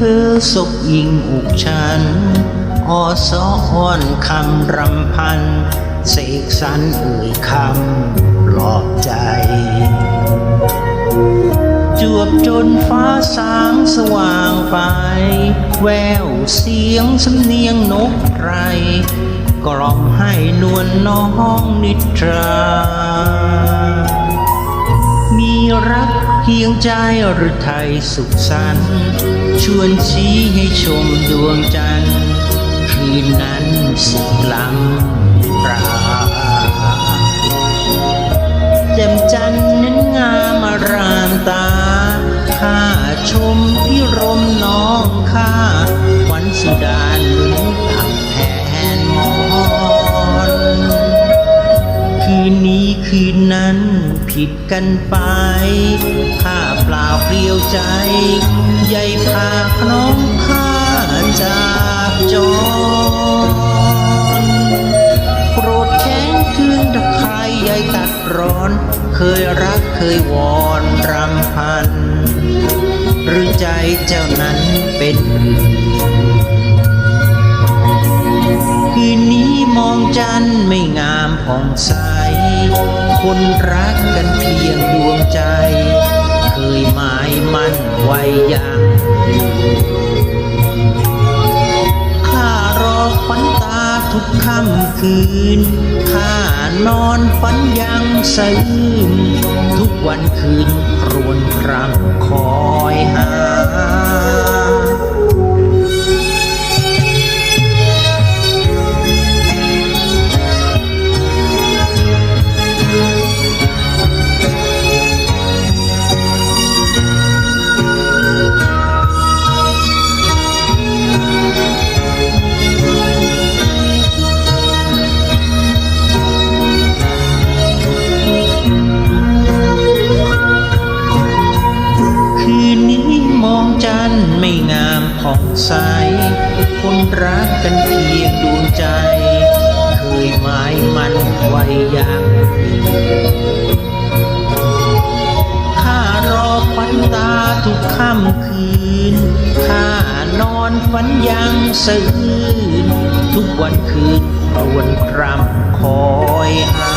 เธอศกยิงอกฉันอสออ่อนคำรำพันเสกสรรเอ่ยคำปลอบใจ จวบจนฟ้าสางสว่างไป แววเสียงสำเนียงนกไรกล่อมให้นวลน้องนิทรา มีรักเพียงใจหรือไทยสุขสันต์ ชวนชี้ให้ชมดวงจันทร์คืนนั้นสุดล้ำราแจ่มจันทร์นั้นงามอารามตาข้าชมพิรมน้องข้าขวัญสุดาน คืนนั้นผิดกันไป ข้าเปล่าเปลี่ยวใจใยพาน้องข้าจากจรโปรดแค้นคืนตะใครใหญ่ตัดร้อน เคยรักเคยวอนรำพัน หรือใจเจ้านั้นเป็นคืนนี้มองจันไม่งามผ่องใส คนรักกันเพียงดวงใจ เคยหมายมั่นไว้ยังอยู่ข้ารอฝันตาทุกค่ำคืน ข้านอนฝันยังสะอื้นทุกวันคืนรวนครำคอยหา ผ่องใส คนรักกันเพียงดวงใจ เคยหมายมันไว้ยังข้ารอฝันตาทุกค่ำคืน ข้านอนฝันยังสะอื้นทุกวันคืนรวนครำคอยหา